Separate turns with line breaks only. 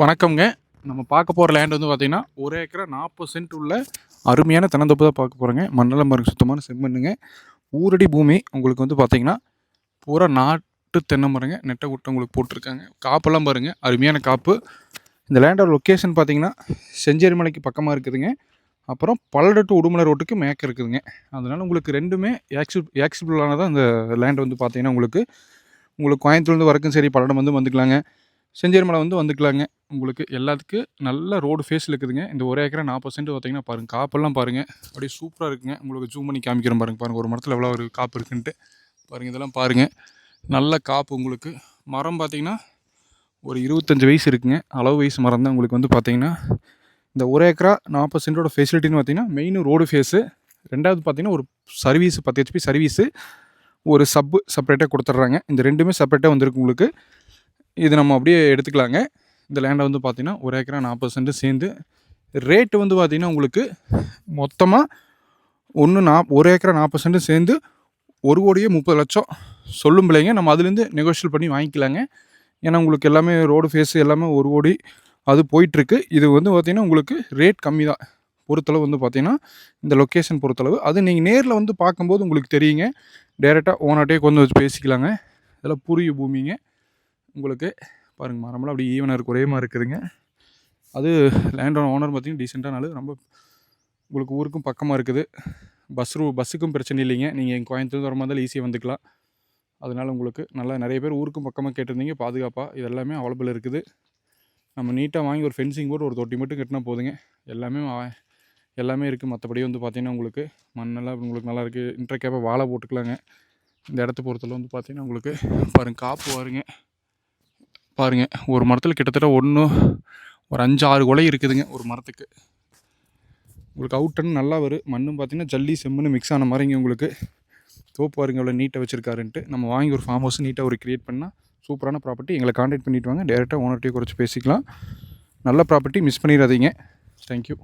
வணக்கம்ங்க. நம்ம பார்க்க போகிற லேண்ட் வந்து பார்த்திங்கன்னா ஒரு ஏக்கரா நாற்பது சென்ட் உள்ள அருமையான தென்னந்தோப்பு தான் பார்க்க போகிறோங்க மண்ணெல்லாம் பாருங்க சுத்தமான செம்மண்ணுங்க. ஊரடி பூமி உங்களுக்கு வந்து பார்த்திங்கன்னா பூரா நாட்டு தென்னை மரங்க. நெட்டை குட்டை உங்களுக்கு போட்டிருக்காங்க. காப்பெல்லாம் பாருங்கள் அருமையான காப்பு. இந்த லேண்டோட லொக்கேஷன் பார்த்திங்கன்னா செஞ்சேரி மலைக்கு பக்கமாக இருக்குதுங்க. அப்புறம் பல்லட டு உடுமலை ரோட்டுக்கு மேக்க இருக்குதுங்க. அதனால் உங்களுக்கு ரெண்டுமே ஆக்சி ஆக்சிபிளானதான் இந்த லேண்ட் வந்து பார்த்திங்கன்னா உங்களுக்கு உங்களுக்கு கோயம்புத்தூர்லேருந்து வரக்கும் சரி பல்லடம் வந்து வந்துக்கலாங்க. செஞ்சேரி மலை வந்து வந்துக்கலாங்க. உங்களுக்கு எல்லாத்துக்கும் நல்ல ரோடு ஃபேஸில் இருக்குதுங்க. இந்த ஒரு ஏக்கரா நாற்பது சென்ட் பார்த்தீங்கன்னா பாருங்கள் காப்பெல்லாம் பாருங்கள் அப்படியே சூப்பராக இருக்குங்க. உங்களுக்கு ஜூம் பண்ணி காமிக்கிறேன் பாருங்கள் பாருங்கள் ஒரு மரத்தில் எவ்வளோ ஒரு காப்பு இருக்குன்ட்டு. பாருங்கள் இதெல்லாம் பாருங்கள் நல்ல காப்பு உங்களுக்கு. மரம் பார்த்தீங்கன்னா ஒரு இருபத்தஞ்சி வயசு இருக்குங்க. அளவு வயசு மரம் தான் உங்களுக்கு வந்து பார்த்தீங்கன்னா இந்த ஒரு ஏக்கரா நாற்பது சென்டோட ஃபெசிலிட்டின்னு பார்த்தீங்கன்னா மெயின் ரோடு ஃபேஸு ரெண்டாவது பார்த்தீங்கன்னா ஒரு சர்வீஸ் பத்து ஹெச்பி சர்வீஸு ஒரு சப்பு செப்பரேட்டாக கொடுத்துட்றாங்க. இந்த ரெண்டுமே செப்பரேட்டாக வந்திருக்கு உங்களுக்கு. இது நம்ம அப்படியே எடுத்துக்கலாங்க. இந்த லேண்டை வந்து பார்த்தீங்கன்னா ஒரு ஏக்கரா நாற்பது சென்ட் சேர்ந்து ரேட்டு வந்து பார்த்திங்கன்னா உங்களுக்கு மொத்தமாக ஒன்று நா ஒரு ஏக்கரா நாற்பது சென்ட் சேர்ந்து ஒரு கோடியே முப்பது லட்சம் சொல்லும் பிள்ளைங்க நம்ம அதுலேருந்து நெகோஷியல் பண்ணி வாங்கிக்கலாங்க. ஏன்னா உங்களுக்கு எல்லாமே ரோடு ஃபேஸ் எல்லாமே ஒரு கோடி அது போயிட்டுருக்கு. இது வந்து பார்த்திங்கன்னா உங்களுக்கு ரேட் கம்மி தான். பொறுத்தளவு வந்து பார்த்திங்கன்னா இந்த லொக்கேஷன் பொறுத்தளவு. அது நீங்கள் நேரில் வந்து பார்க்கும்போது உங்களுக்கு தெரியுங்க. டேரெக்டாக ஓனர்ட்டே கொண்டு வச்சு பேசிக்கலாங்க. இதெல்லாம் புரிய பூமிங்க. உங்களுக்கு பாருங்கள் மரமெல்லாம் அப்படி ஈவனாக இருக்கு ஒரே மாதிரி இருக்குதுங்க. அது லேண்டோட ஓனர் பார்த்திங்கன்னா டீசெண்டானாலும் ரொம்ப உங்களுக்கு ஊருக்கும் பக்கமாக இருக்குது. பஸ் ரூ பஸ்ஸுக்கும் பிரச்சனை இல்லைங்க. நீங்கள் எங்கள் கோயம்புத்தூர் வர இருந்தாலும் ஈஸியாக வந்துக்கலாம். அதனால் உங்களுக்கு நல்லா நிறைய பேர் ஊருக்கும் பக்கமாக கேட்டிருந்தீங்க பாதுகாப்பாக இது எல்லாமே அவைலபிள் இருக்குது. நம்ம நீட்டாக வாங்கி ஒரு ஃபென்சிங் போட்டு ஒரு தொட்டி மட்டும் கட்டினா போதுங்க. எல்லாமே எல்லாமே இருக்குது மற்றபடி வந்து பார்த்திங்கன்னா உங்களுக்கு மண்ணெல்லாம் உங்களுக்கு நல்லா இருக்குது இன்ட்ரக்கேப்பாக வாழை போட்டுக்கலாங்க. இந்த இடத்த பொறுத்தளவு வந்து பார்த்திங்கன்னா உங்களுக்கு பாருங்கள் காப்பு பாருங்க பாருங்கள் ஒரு மரத்தில் கிட்டத்தட்ட ஒன்று ஒரு அஞ்சு ஆறு கொலை இருக்குதுங்க ஒரு மரத்துக்கு. உங்களுக்கு அவுட்டன் நல்லா வரும். மண்ணும் பார்த்திங்கன்னா ஜல்லி செம்முன்னு மிக்ஸ் ஆன மாதிரிங்க உங்களுக்கு. தோப்பு பாருங்க எவ்வளோ நீட்டாக வச்சுருக்காருன்ட்டு. நம்ம வாங்கி ஒரு ஃபார்ம் ஹவுஸ் நீட்டாக ஒரு க்ரியேட் பண்ணால் சூப்பரான ப்ராப்பர்ட்டி எங்களை காண்டாக்ட் பண்ணிவிட்டு வாங்க. டேரெக்டாக ஓனர்கிட்டயே குறைச்சி பேசிக்கலாம். நல்ல ப்ராப்பர்ட்டி மிஸ் பண்ணிடாதீங்க. தேங்க்யூ